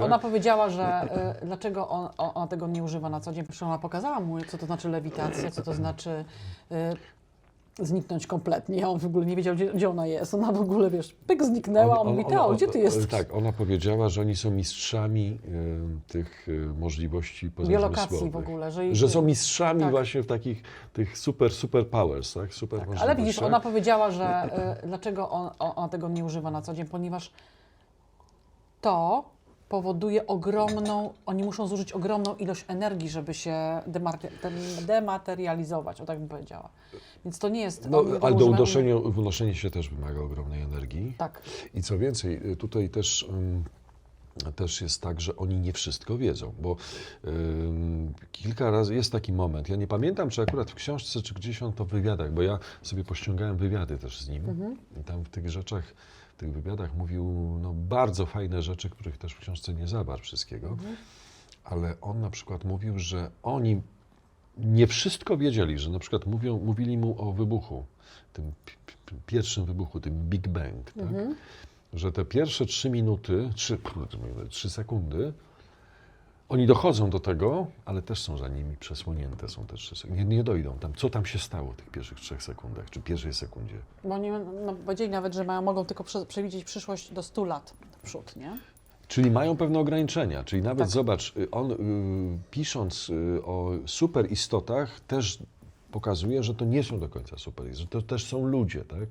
Ona powiedziała, że y, dlaczego on, on, ona tego nie używa na co dzień. Przecież ona pokazała mu, co to znaczy lewitacja, co to znaczy y, zniknąć kompletnie. A on w ogóle nie wiedział, gdzie, gdzie ona jest. Ona w ogóle, wiesz, pyk zniknęła, on, mówi, Teo, gdzie ty jesteś? Tak, ona powiedziała, że oni są mistrzami y, tych y, możliwości. Biolokacji w ogóle. Że, Że są mistrzami Tak. właśnie w takich tych super, super powers, tak? Super Ale możliwościach. widzisz, ona powiedziała, że y, dlaczego on, on, ona tego nie używa na co dzień, ponieważ to powoduje ogromną, oni muszą zużyć ogromną ilość energii, żeby się dematerializować, o tak bym powiedziała. Więc to nie jest... No, ale do unoszenia, unoszenie się też wymaga ogromnej energii. Tak. I co więcej, tutaj też, ym, też jest tak, że oni nie wszystko wiedzą, bo kilka razy jest taki moment, ja nie pamiętam, czy akurat w książce, czy gdzieś on to w wywiadach, bo ja sobie pościągałem wywiady też z nim. I tam w tych rzeczach, w tych wywiadach mówił no, bardzo fajne rzeczy, których też w książce nie zawarł wszystkiego, ale on na przykład mówił, że oni nie wszystko wiedzieli, że na przykład mówią, mówili mu o wybuchu, tym pi- pi- pierwszym wybuchu, tym Big Bang, tak? Że te pierwsze trzy minuty, trzy, trzy sekundy, oni dochodzą do tego, ale też są za nimi przesłonięte, są te trzy sekundy. Nie, nie dojdą tam. Co tam się stało w tych pierwszych trzech sekundach, czy pierwszej sekundzie? Bo oni no, powiedzieli nawet, że mają, mogą tylko prze, przewidzieć przyszłość do 100 lat w przód, nie? Czyli mają pewne ograniczenia. Czyli nawet Tak. zobacz, y, on y, pisząc y, o superistotach też pokazuje, że to nie są do końca super, że to też są ludzie, tak?